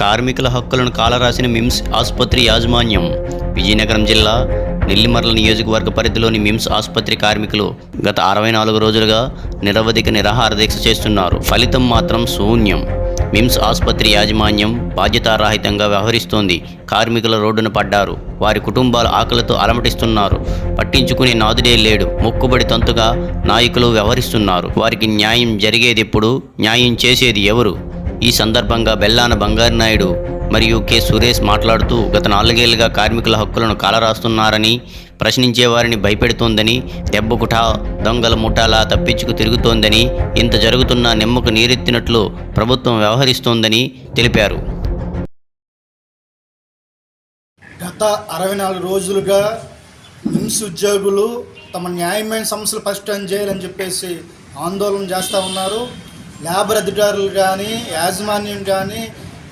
కార్మికుల హక్కులను కాలరాసిన మిమ్స్ ఆసుపత్రి యాజమాన్యం. విజయనగరం జిల్లా నెల్లిమర్ల నియోజకవర్గ పరిధిలోని మిమ్స్ ఆసుపత్రి కార్మికులు గత అరవై నాలుగు రోజులుగా నిరవధిక నిరాహార దీక్ష చేస్తున్నారు. ఫలితం మాత్రం శూన్యం. మిమ్స్ ఆసుపత్రి యాజమాన్యం బాధ్యతారాహితంగా వ్యవహరిస్తోంది. కార్మికుల రోడ్డున పడ్డారు. వారి కుటుంబాలు ఆకలితో అలమటిస్తున్నారు. పట్టించుకునే నాదుడే లేడు. మొక్కుబడి తంతుగా నాయకులు వ్యవహరిస్తున్నారు. వారికి న్యాయం జరిగేది ఎప్పుడు? న్యాయం చేసేది ఎవరు? ఈ సందర్భంగా బెల్లాన బంగారు నాయుడు మరియు కె. సురేష్ మాట్లాడుతూ గత నాలుగేళ్ళుగా కార్మికుల హక్కులను కాలరాస్తున్నారని ప్రశ్నించే వారిని భయపెడుతోందని దెబ్బకుట దొంగల ముఠాలా తప్పించుకు తిరుగుతోందని ఇంత జరుగుతున్న నిమ్మకు నీరెత్తినట్లు ప్రభుత్వం వ్యవహరిస్తోందని తెలిపారు. గత అరవై నాలుగు రోజులుగా నిమ్స్ ఉద్యోగులు తమ న్యాయమైన సమస్యలు పరిష్కారం చేయాలని చెప్పేసి ఆందోళన చేస్తూ ఉన్నారు. లేబర్ అధికారులు కానీ యాజమాన్యం కానీ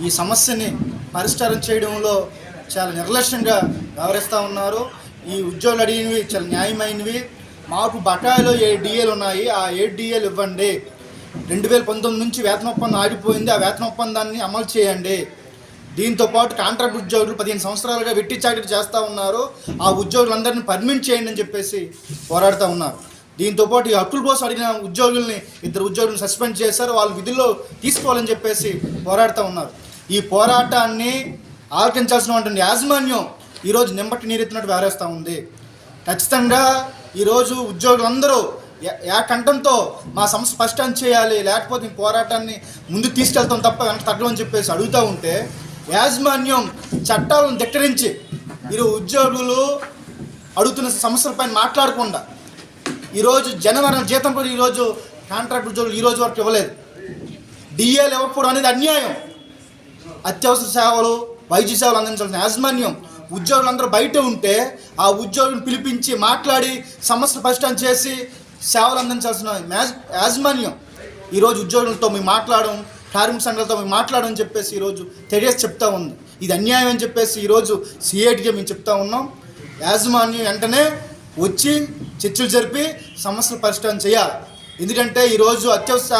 ఈ సమస్యని పరిష్కారం చేయడంలో చాలా నిర్లక్ష్యంగా వ్యవహరిస్తూ ఉన్నారు. ఈ ఉద్యోగులు అడిగినవి చాలా న్యాయమైనవి. మాకు బకాయిలో ఏ డిఏలు ఉన్నాయి ఆ ఏ డిఏలు ఇవ్వండి. రెండు వేల పంతొమ్మిది నుంచి వేతన ఒప్పందం ఆగిపోయింది. ఆ వేతన ఒప్పందాన్ని అమలు చేయండి. దీంతో పాటు కాంట్రాక్ట్ ఉద్యోగులు పదిహేను సంవత్సరాలుగా వెట్టి చాకరీ చేస్తూ ఉన్నారు. ఆ ఉద్యోగులందరినీ పర్మిట్ చేయండి అని చెప్పేసి పోరాడుతూ ఉన్నారు. దీంతో పాటు ఈ అడిగిన ఉద్యోగుల్ని ఇద్దరు ఉద్యోగులను సస్పెండ్ చేశారు. వాళ్ళు విధుల్లో తీసుకోవాలని చెప్పేసి పోరాడుతూ ఉన్నారు. ఈ పోరాటాన్ని ఆలకించాల్సినటువంటి యాజమాన్యం ఈరోజు నింబట్టి నీరెత్తినట్టు వేరేస్తూ ఉంది. ఖచ్చితంగా ఈరోజు ఉద్యోగులందరూ యా ఏకంఠంతో మా సమస్య స్పష్టం చేయాలి లేకపోతే ఈ పోరాటాన్ని ముందుకు తీసుకెళ్తాం తప్ప వెంట తగ్గమని చెప్పేసి అడుగుతూ ఉంటే యాజమాన్యం చట్టాలను ధిక్కరించి ఇరు ఉద్యోగులు అడుగుతున్న సమస్యలపై మాట్లాడకుండా ఈరోజు జనవరి జీతం కూడా ఈరోజు కాంట్రాక్ట్ ఉద్యోగులు ఈ రోజు వరకు ఇవ్వలేదు. డిఏలు ఇవ్వకపోవడం అనేది అన్యాయం. అత్యవసర సేవలు వైద్య సేవలు అందించాల్సిన యాజమాన్యం ఉద్యోగులందరూ బయట ఉంటే ఆ ఉద్యోగులను పిలిపించి మాట్లాడి సమస్యలు పరిష్కారం చేసి సేవలు అందించాల్సిన యాజమాన్యం. ఈరోజు ఉద్యోగులతో మేము మాట్లాడడం కార్మిక సంఘాలతో మేము మాట్లాడమని చెప్పేసి ఈరోజు తెలియసి చెప్తా ఉంది. ఇది అన్యాయం అని చెప్పేసి ఈరోజు సిఐటిగా మేము చెప్తా ఉన్నాం. యాజమాన్యం వెంటనే వచ్చి చర్చలు జరిపి సమస్యలు పరిష్కారం చేయాలి. ఎందుకంటే ఈరోజు అత్యవసర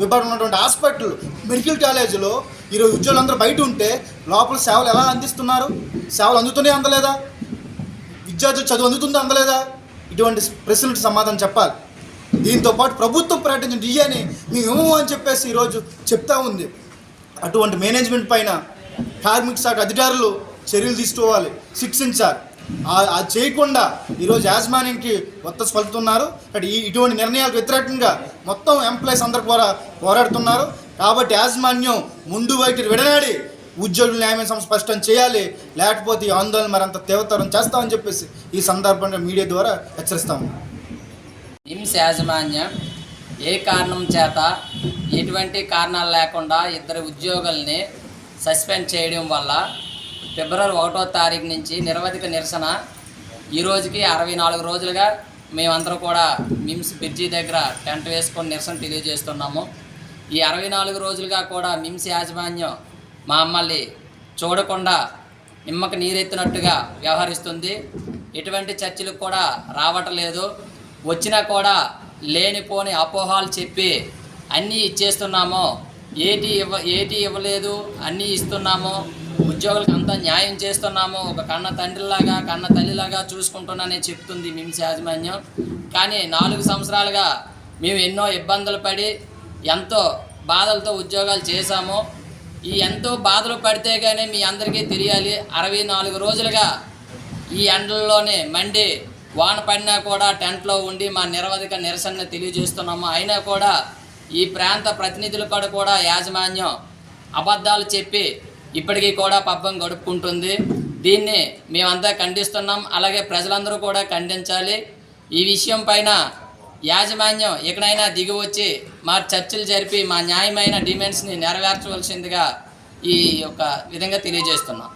విభాగం ఉన్నటువంటి హాస్పిటల్ మెడికల్ కాలేజీలో ఈరోజు ఉద్యోగులందరూ బయట ఉంటే లోపల సేవలు ఎలా అందిస్తున్నారు? సేవలు అందుతూనే అందలేదా? విద్యార్థులు చదువు అందుతుందో అందలేదా? ఇటువంటి ప్రశ్నలకు సమాధానం చెప్పాలి. దీంతో పాటు ప్రభుత్వం ప్రకటించిన డిఏని మేము అని చెప్పేసి ఈరోజు చెప్తా ఉంది. అటువంటి మేనేజ్మెంట్ పైన కార్మిక శాఖ అధికారులు చర్యలు తీసుకోవాలి శిక్షించాలి. అది చేయకుండా ఈరోజు యాజమాన్యంకి ఒత్త పలుకుతున్నారు కాబట్టి ఈ ఇటువంటి నిర్ణయాలకు వ్యతిరేకంగా మొత్తం ఎంప్లాయీస్ అందరు కూడా పోరాడుతున్నారు. కాబట్టి యాజమాన్యం ముందు వైఖరి విడనాడి ఉద్యోగుల న్యాయమైన స్పష్టం చేయాలి. లేకపోతే ఈ ఆందోళన మరింత తీవ్రతరం చేస్తామని చెప్పేసి ఈ సందర్భంగా మీడియా ద్వారా హెచ్చరిస్తాము నిమ్స్ యాజమాన్యం ఏ కారణం చేత ఎటువంటి కారణాలు లేకుండా ఇద్దరు ఉద్యోగుల్ని సస్పెండ్ చేయడం వల్ల ఫిబ్రవరి ఒకటో తారీఖు నుంచి నిరవధిక నిరసన. ఈ రోజుకి అరవై నాలుగు రోజులుగా మేమందరం కూడా మిమ్స్ బ్రిడ్జి దగ్గర టెంట్ వేసుకొని నిరసన తెలియజేస్తున్నాము. ఈ అరవై నాలుగు రోజులుగా కూడా మిమ్స్ యాజమాన్యం మమ్మల్ని చూడకుండా నిమ్మకు నీరెత్తినట్టుగా వ్యవహరిస్తుంది. ఎటువంటి చర్చలకు కూడా రావట్లేదు. వచ్చినా కూడా లేనిపోని అపోహాలు చెప్పి అన్నీ ఇచ్చేస్తున్నాము. ఏటి ఇవ్వ ఏటి ఇవ్వలేదు అన్నీ ఇస్తున్నాము. ఉద్యోగులకు అంతా న్యాయం చేస్తున్నాము. ఒక కన్న తండ్రిలాగా కన్న తల్లిలాగా చూసుకుంటున్నానని చెప్తుంది మిమ్స్ యాజమాన్యం. కానీ నాలుగు సంవత్సరాలుగా మేము ఎన్నో ఇబ్బందులు పడి ఎంతో బాధలతో ఉద్యోగాలు చేశాము. ఈ ఎంతో బాధలు పడితే కానీ మీ అందరికీ తెలియాలి అరవై నాలుగు రోజులుగా ఈ ఎండల్లోనే మండి వాన పడినా కూడా టెంట్లో ఉండి మా నిరవధిక నిరసన తెలియజేస్తున్నాము. అయినా కూడా ఈ ప్రాంత ప్రతినిధుల కూడా కూడా యాజమాన్యం అబద్ధాలు చెప్పి ఇప్పటికీ కూడా పబ్బం గడుపుకుంటుంది. దీన్ని మేమంతా ఖండిస్తున్నాం. అలాగే ప్రజలందరూ కూడా ఖండించాలి. ఈ విషయం పైన యాజమాన్యం ఎక్కడైనా దిగి వచ్చి మా చర్చలు జరిపి మా న్యాయమైన డిమాండ్స్ని నెరవేర్చవలసిందిగా ఈ యొక్క విధంగా తెలియజేస్తున్నాం.